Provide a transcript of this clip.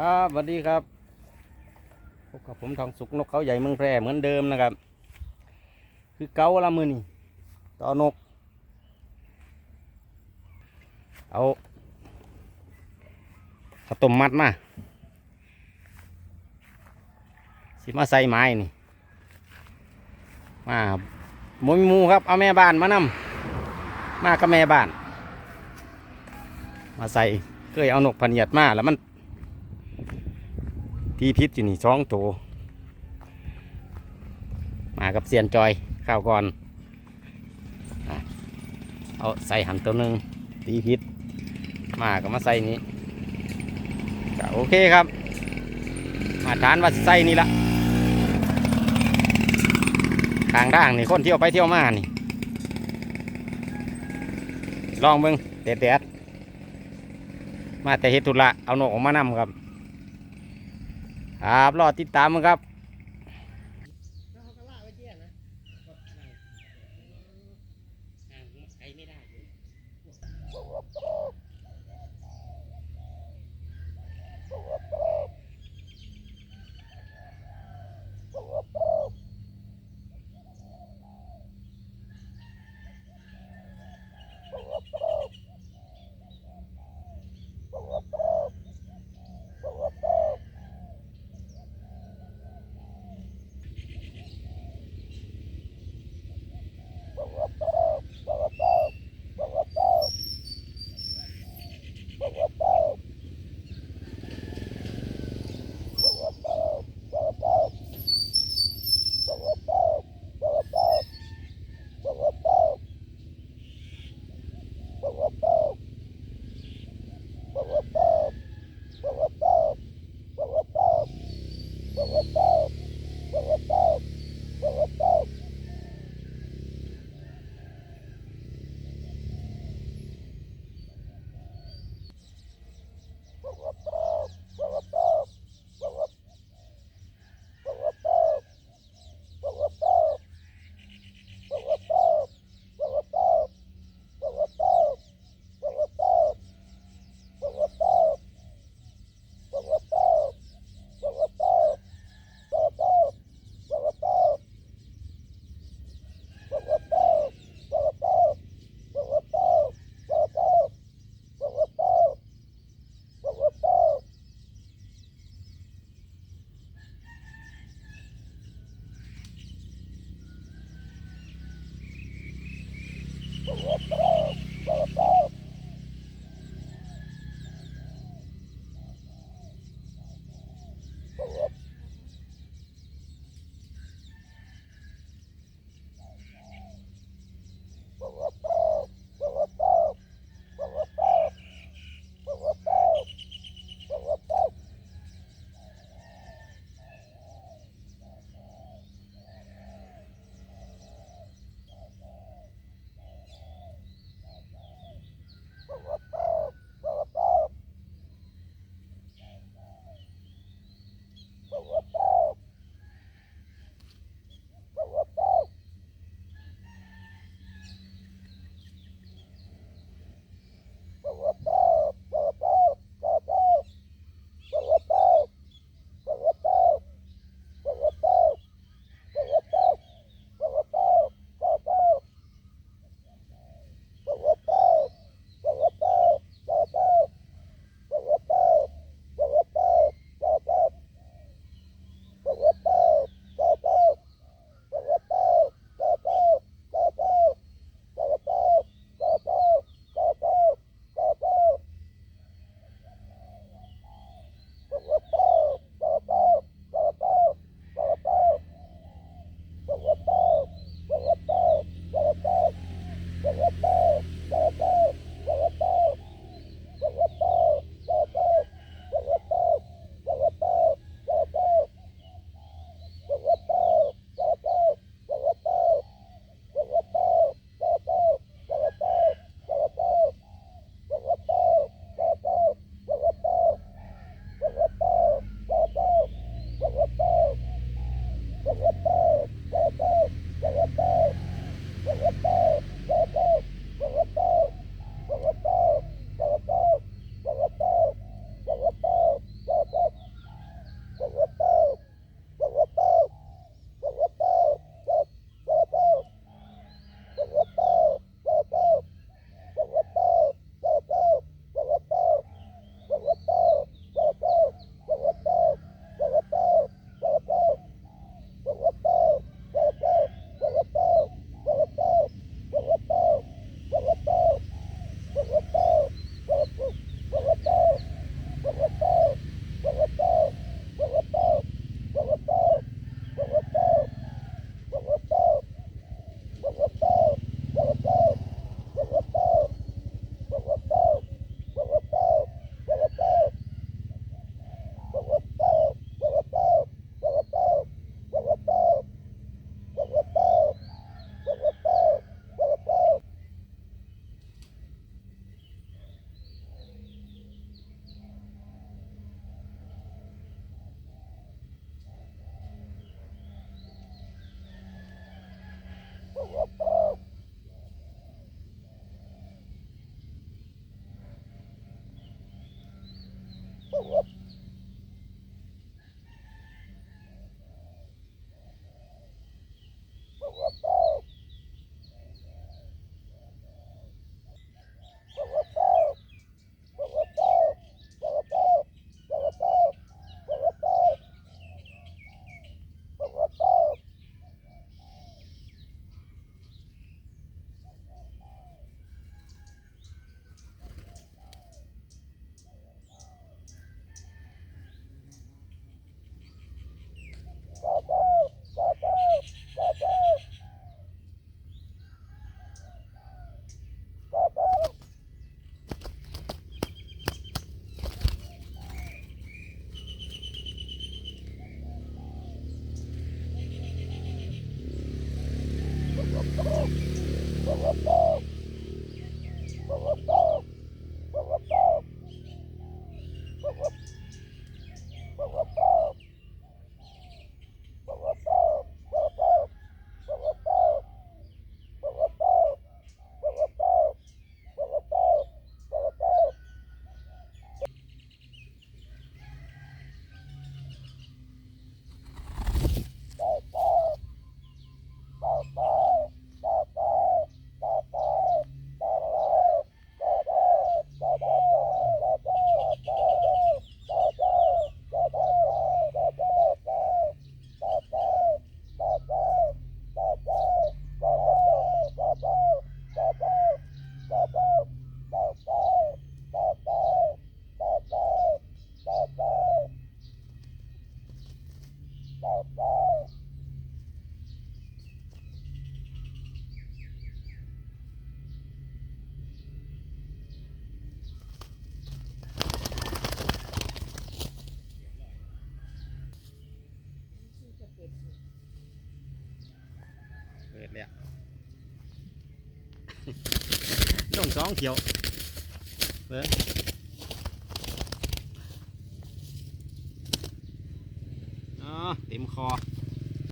ครับสวัสดีครับพบกับผมทองสุกนกเขาใหญ่เมืองแพร่เหมือนเดิมนะครับ คือเกาละมือนี่ต่อนก เอาข้าวต้มมัดมาสิมาใส่ไม้นี่มาหมุมหมูครับเอาแม่บ้านมานำมากับแม่บ้าน มาใส่เคยเอานกพันเหยียดมาแล้วมัน ที่พิษอยู่นี่สองตัวมากับเซียนจอยข้าวก่อน เอาใส่หันตัวหนึ่งตีพิษมาก็มาใส่นี้ก็โอเคครับ มาทานว่าใส่นี่ละทางด่างนี่คนเที่ยวไปเที่ยวมานี่ลองเบิ้งเด็ดเด็ดๆมาแต่เฮ็ดธุระเอานกออกมานำครับ ครับรอติดตามมั้งครับ เปิดแล้วลงสองเขียวเปิดอ๋อเต็มคอ